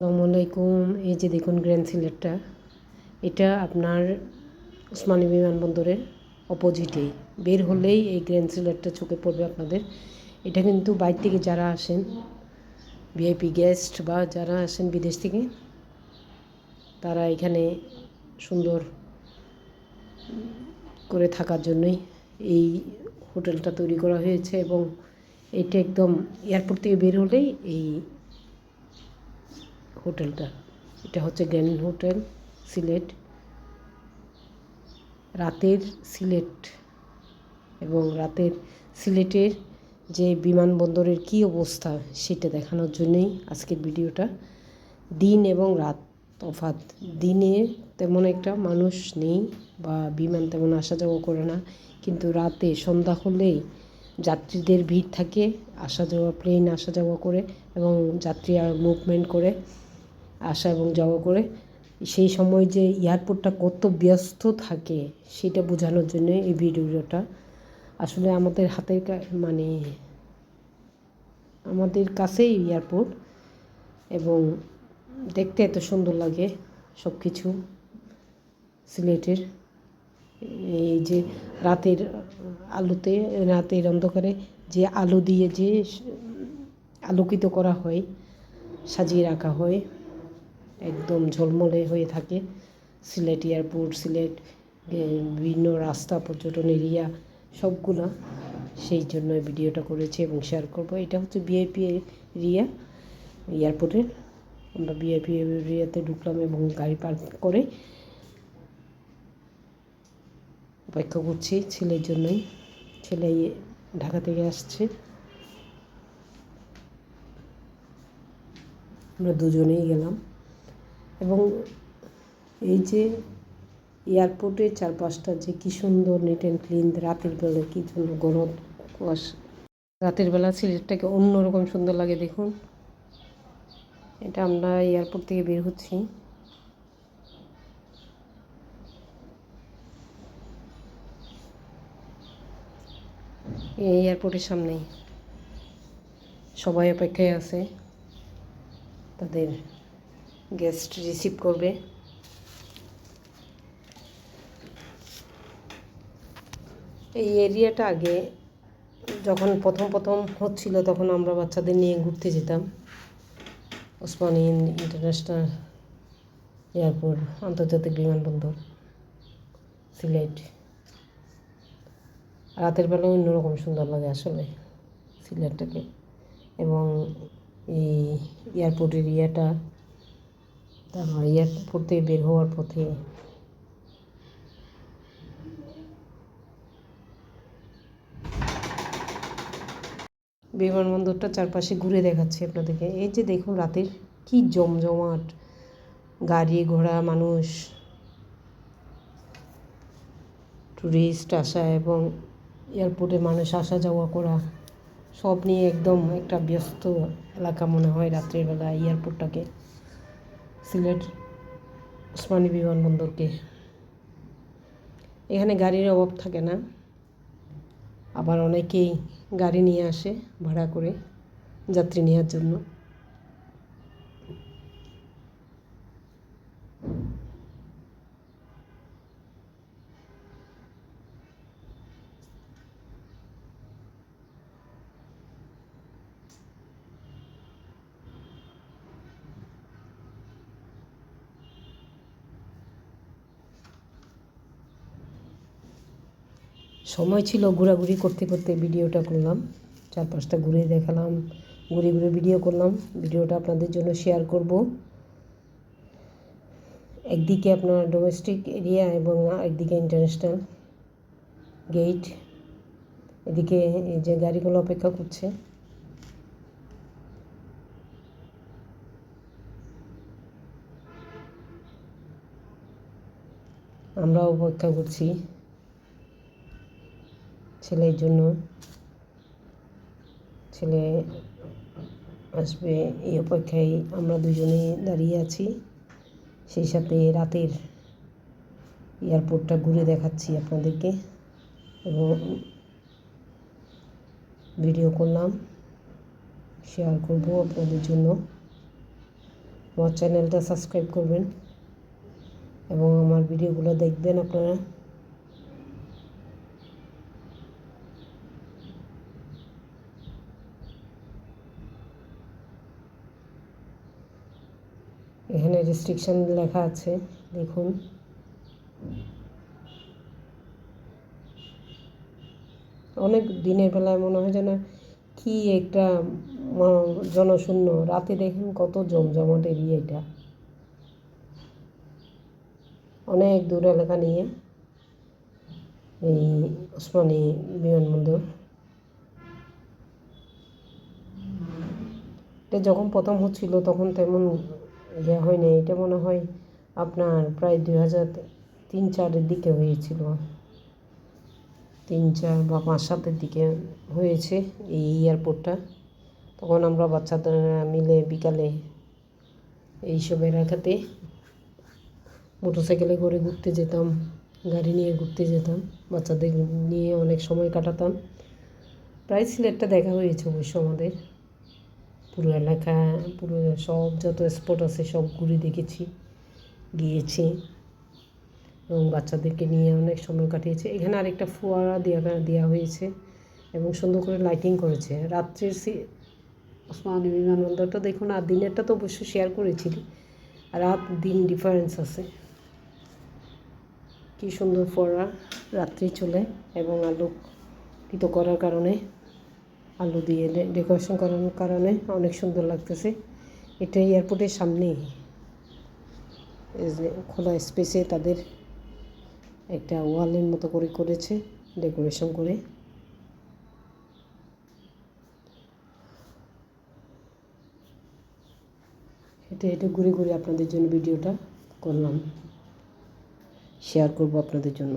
আসসালামু আলাইকুম এই যে দেখুন গ্র্যান্ড সিলেটটা, এটা আপনার ওসমানী বিমানবন্দরের অপোজিটেই। বের হলেই এই গ্র্যান্ড সিলেটটা চোখে পড়বে আপনাদের। এটা কিন্তু বাইরে থেকে যারা আসেন, ভিআইপি গেস্ট বা যারা আসেন বিদেশ থেকে, তারা এখানে সুন্দর করে থাকার জন্যই এই হোটেলটা তৈরি করা হয়েছে এবং এটা একদম এয়ারপোর্ট থেকে বের হলেই এই হোটেলটা। এটা হচ্ছে গ্র্যান্ড হোটেল, সিলেট। রাতের সিলেট এবং রাতের সিলেটের যে বিমানবন্দরের কী অবস্থা সেটা দেখানোর জন্যই আজকের ভিডিওটা। দিন এবং রাত তফাৎ দিনে তেমন একটা মানুষ নেই বা বিমান তেমন আসা যাওয়া করে না। কিন্তু রাতে সন্ধ্যা হলেই যাত্রীদের ভিড় থাকে, আসা যাওয়া প্লেন আসা যাওয়া করে এবং যাত্রীরা মুভমেন্ট করে। আসা এবং যাওয়া করে সেই সময় যে এয়ারপোর্টটা কত ব্যস্ত থাকে সেটা বোঝানোর জন্য এই ভিডিওটা আসলে আমাদের হাতের মানে আমাদের কাছেই এয়ারপোর্ট এবং দেখতে এত সুন্দর লাগে সব কিছু সিলেটের। এই যে রাতের আলোতে, রাতের অন্ধকারে যে আলো দিয়ে যে আলোকিত করা হয়, সাজিয়ে রাখা হয়। একদম ঝলমলে হয়ে থাকে। সিলেট এয়ারপোর্ট, সিলেট বিভিন্ন রাস্তা, পর্যটন এরিয়া সবগুলো সেই জন্য ভিডিওটা করেছি এবং শেয়ার করব। এটা হচ্ছে বিআইপি এরিয়া এয়ারপোর্টের। আমরা বিআইপি এরিয়াতে ঢুকলাম এবং গাড়ি পার্ক করে অপেক্ষা করছি ছেলের জন্যই। ছেলে ঢাকা থেকে আসছে। আমরা দুজনেই গেলাম। এবং এই যে এয়ারপোর্টের চারপাশটা যে কী সুন্দর নিট অ্যান্ড ক্লিন রাতের বেলা কী জন্য গরম, কুয়াশা। রাতের বেলা সিলেটটাকে অন্যরকম সুন্দর লাগে দেখুন। এটা আমরা এয়ারপোর্ট থেকে বের হচ্ছি। এই এয়ারপোর্টের সামনেই। সবাই অপেক্ষায় আছে। তাদের গেস্ট রিসিভ করবে। এই এরিয়াটা আগে যখন প্রথম প্রথম হচ্ছিল তখন আমরা বাচ্চাদের নিয়ে ঘুরতে যেতাম। ওসমানী ইন্টারন্যাশনাল এয়ারপোর্ট, আন্তর্জাতিক বিমানবন্দর, সিলেট। রাতের বেলা অন্যরকম সুন্দর লাগে আসলে সিলেটটাকে। এবং এই এয়ারপোর্ট এরিয়াটা তারপর এয়ারপোর্ট থেকে বের হওয়ার পথে। বিমানবন্দরটা চারপাশে ঘুরে দেখাচ্ছি আপনাদেরকে। এই যে দেখুন রাতের কি জমজমাট, গাড়ি ঘোড়া, মানুষ ট্যুরিস্ট আসা এবং এয়ারপোর্টে মানুষ আসা যাওয়া করা, সব নিয়ে একদম একটা ব্যস্ত এলাকা মনে হয় রাত্রিবেলা এয়ারপোর্টটাকে সিলেট ওসমানী বিমানবন্দরকে এখানে গাড়ির অভাব থাকে না। আবার অনেকেই গাড়ি নিয়ে আসে ভাড়া করে যাত্রী নেওয়ার জন্য। সময় ছিল ঘোরাঘুরি করতে করতে ভিডিওটা করলাম। চারপাশটা ঘুরে দেখালাম, ঘুরে ঘুরে ভিডিও করলাম। ভিডিওটা আপনাদের জন্য শেয়ার করব। একদিকে আপনার ডোমেস্টিক এরিয়া এবং একদিকে ইন্টারন্যাশনাল গেট এদিকে যে গাড়িগুলো অপেক্ষা করছে। আমরাও অপেক্ষা করছি। ছেলের জন্য ছেলে আসবে এই অপেক্ষায় আমরা দুজনেই দাঁড়িয়ে আছি। সেই সাথে রাতের এয়ারপোর্টটা ঘুরে দেখাচ্ছি আপনাদেরকে এবং ভিডিও করলাম, শেয়ার করব আপনাদের জন্য। আমার চ্যানেলটা সাবস্ক্রাইব করবেন এবং আমার ভিডিওগুলো দেখবেন আপনারা। এখানে রেস্ট্রিকশন লেখা আছে, দেখুন। অনেক দিনের বেলায় মনে হয় যেন কি একটা জনশূন্য। রাতে দেখেন কত জমজমাট এরিয়া এটা। অনেক দূর এলাকা নিয়ে এই ওসমানী বিমানবন্দর। এটা যখন প্রথম হচ্ছিল তখন তেমন ইয়ে হয়নি এটা মনে হয় আপনার প্রায় দুই হাজার তিন চারের দিকে হয়েছিল। তিন চার বা পাঁচ সাতের দিকে হয়েছে এই এয়ারপোর্টটা তখন আমরা বাচ্চাদের মিলে বিকালে এইসব এলাকাতে মোটরসাইকেলে করে ঘুরতে যেতাম, গাড়ি নিয়ে ঘুরতে যেতাম, বাচ্চাদের নিয়ে অনেক সময় কাটাতাম। প্রায় সিলেটটা দেখা হয়েছে অবশ্য আমাদের। পুরো এলাকা, পুরো সব যত স্পট আছে সব ঘুরে দেখেছি, গিয়েছি এবং বাচ্চাদেরকে নিয়ে অনেক সময় কাটিয়েছে। এখানে আরেকটা ফোয়ারা দেওয়া দেওয়া হয়েছে এবং সুন্দর করে লাইটিং করেছে। রাত্রের সি, ওসমানী বিমানবন্দরটা দেখুন, আর দিনেরটা তো অবশ্যই শেয়ার করেছি। রাত দিন ডিফারেন্স আছে। কি সুন্দর ফোয়ারা রাত্রি চলে এবং আলোকিত করার কারণে। আলো দিয়ে ডেকোরেশন করানোর কারণে অনেক সুন্দর লাগতেছে। এটা এয়ারপোর্টের সামনেই। খোলা স্পেসে তাদের একটা ওয়ালের মতো করে করেছে ডেকোরেশন করে। এটা এটা ঘুরে ঘুরে আপনাদের জন্য ভিডিওটা করলাম। শেয়ার করব আপনাদের জন্য।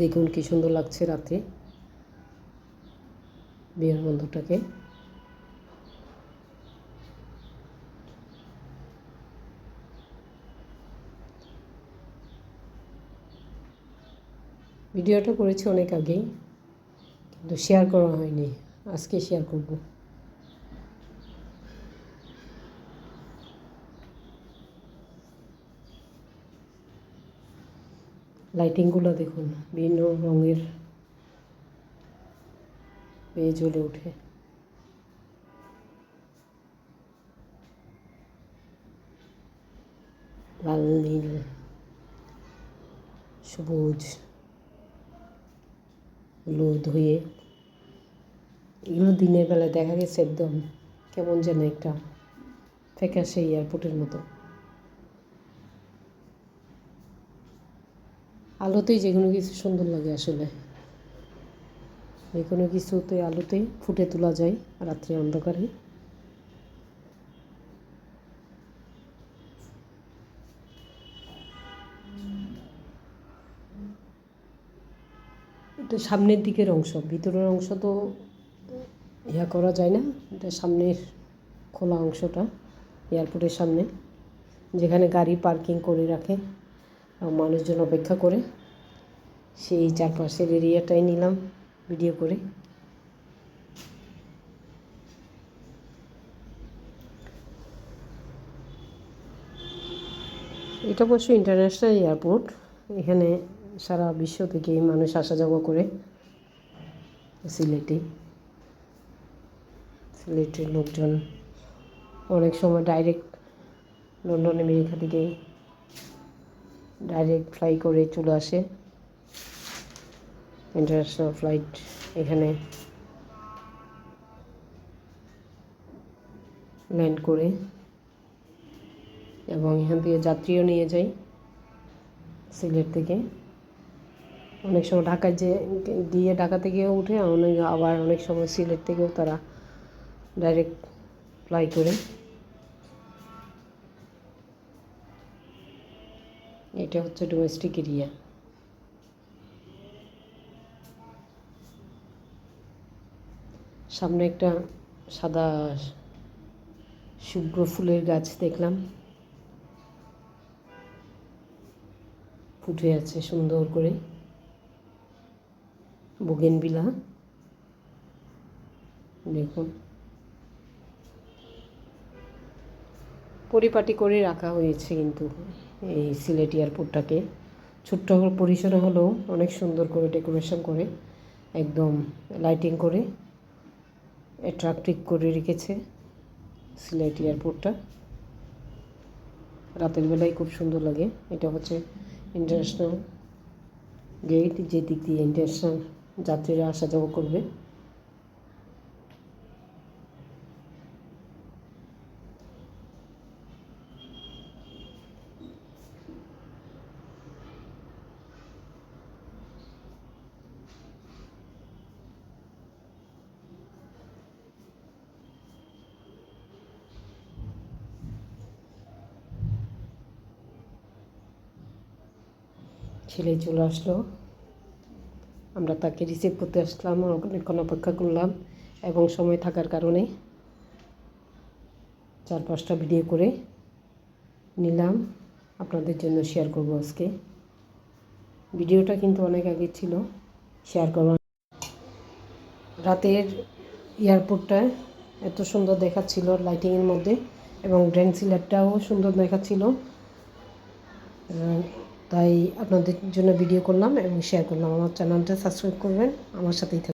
দেখুন কি সুন্দর লাগছে রাতে। বিমানবন্দরটাকে। ভিডিওটা করেছি অনেক আগেই, কিন্তু শেয়ার করা হয়নি। আজকে শেয়ার করব। লাইটিংগুলো দেখুন বিভিন্ন রঙের। পেয়ে জ্বলে ওঠে। লাল, নীল, সবুজ, হলুদ, ধুয়ে। এগুলো দিনের বেলায় দেখা গেছে একদম কেমন যেন একটা ফ্যাকাশে এয়ারপোর্টের মতো। আলোতেই যে কোনো কিছু সুন্দর লাগে আসলে। যে কোনো কিছুতে আলোতে ফুটে তোলা যায় রাত্রে অন্ধকারে। এটা সামনের দিকের অংশ, ভিতরের অংশ তো ইয়া করা যায় না, এটা সামনের খোলা অংশটা, এয়ারপোর্টের সামনে, যেখানে গাড়ি পার্কিং করে রাখে। মানুষজন অপেক্ষা করে, সেই চারপাশের এরিয়াটাই নিলাম ভিডিও করে। এটা অবশ্য ইন্টারন্যাশনাল এয়ারপোর্ট এখানে সারা বিশ্ব থেকে মানুষ আসা যাওয়া করে সিলেটে। সিলেটের লোকজন অনেক সময় ডাইরেক্ট লন্ডন, আমেরিকা থেকে ডাইরেক্ট ফ্লাই করে চলে আসে। ইন্টারন্যাশনাল ফ্লাইট এখানে ল্যান্ড করে এবং এখান থেকে যাত্রীও নিয়ে যাই সিলেট থেকে। অনেক সময় ঢাকায় যে গিয়ে ঢাকা থেকেও উঠে, অনেক আবার অনেক সময় সিলেট থেকেও তারা ডাইরেক্ট ফ্লাই করে। এটা হচ্ছে ডোমেস্টিক এরিয়া সামনে একটা সাদা শুভ্র ফুলের গাছ দেখলাম। ফুটে আছে সুন্দর করে। বুগেনবিলা দেখুন। পরিপাটি করে রাখা হয়েছে কিন্তু। এই সিলেট এয়ারপোর্টটাকে। ছোট্ট পরিসরে হলেও অনেক সুন্দর করে ডেকোরেশন করে, একদম লাইটিং করে, অ্যাট্রাকটিভ করে রেখেছে সিলেট এয়ারপোর্টটা। রাতের বেলায় খুব সুন্দর লাগে। এটা হচ্ছে ইন্টারন্যাশনাল গেট যে দিক দিয়ে ইন্টারন্যাশনাল যাত্রীরা আসা যাওয়া করবে। ছেলে চলে আসলো। আমরা তাকে রিসিভ করতে আসলাম, অনেকক্ষণ অপেক্ষা করলাম এবং সময় থাকার কারণে চার পাঁচটা ভিডিও করে নিলাম। আপনাদের জন্য শেয়ার করব আজকে। ভিডিওটা কিন্তু অনেক আগে ছিল শেয়ার করবার রাতের এয়ারপোর্টটা এত সুন্দর দেখাচ্ছিল লাইটিংয়ের মধ্যে এবং ড্রেন সিলারটাও সুন্দর দেখাচ্ছিল। তাই আপনাদের জন্য ভিডিও করলাম এবং শেয়ার করলাম। আমার চ্যানেলটা সাবস্ক্রাইব করবেন আমার সাথেই